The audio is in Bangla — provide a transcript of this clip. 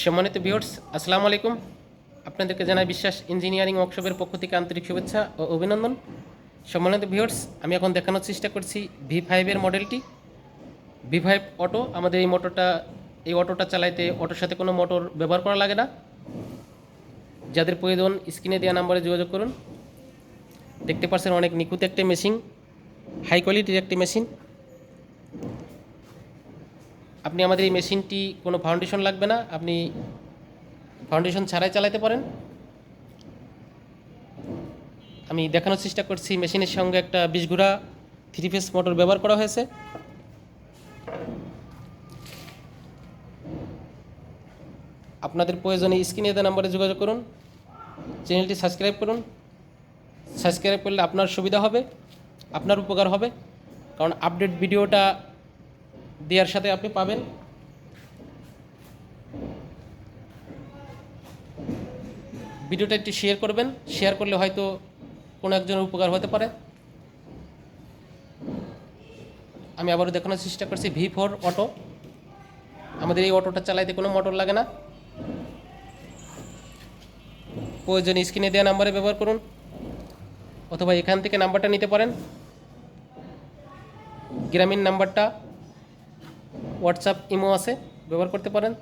সম্মানিত ভিউয়ার্স, আসসালামু আলাইকুম। আপনাদেরকে জানাই বিশ্বাস ইঞ্জিনিয়ারিং ওয়ার্কশপের পক্ষ থেকে আন্তরিক শুভেচ্ছা ও অভিনন্দন। সম্মানিত ভিউয়ার্স, আমি এখন দেখানোর চেষ্টা করছি ভি ফাইভের মডেলটি। ভি ফাইভ অটো আমাদের এই মোটরটা, এই অটোটা চালাইতে অটোর সাথে কোনো মোটর ব্যবহার করা লাগে না। যাদের প্রয়োজন, স্ক্রিনে দেওয়া নাম্বারে যোগাযোগ করুন। দেখতে পাচ্ছেন অনেক নিখুঁত একটি মেশিন হাই কোয়ালিটির একটি মেশিন আপনি আমাদের এই মেশিনটি কোনো ফাউন্ডেশন লাগবে না, আপনি ফাউন্ডেশন ছাড়াই চালাতে পারেন। আমি দেখানোর চেষ্টা করছি, মেশিনের সঙ্গে একটা বিশ ঘোড়া থ্রি ফেস মোটর ব্যবহার করা হয়েছে। আপনাদের প্রয়োজনে স্ক্রিনে দেওয়া নাম্বারে যোগাযোগ করুন, চ্যানেলটি সাবস্ক্রাইব করুন। সাবস্ক্রাইব করলে আপনার সুবিধা হবে, আপনার উপকার হবে, কারণ আপডেট ভিডিওটা দেওয়ার সাথে আপনি পাবেন। ভিডিওটা একটু শেয়ার করবেন। শেয়ার করলে হয়তো কোনো একজনের উপকার হতে পারে। আমি আবারও দেখানোর চেষ্টা করছি, ভি ফোর অটো। আমাদের এই অটোটা চালাইতে কোনো মোটর লাগে না। প্রয়োজন স্ক্রিনে দেওয়া নাম্বারে ব্যবহার করুন। অথবা এখান থেকে নাম্বারটা নিতে পারেন। গ্রামীণ নাম্বারটা হোয়াটসঅ্যাপ ইমো আছে ব্যবহার করতে পারেন।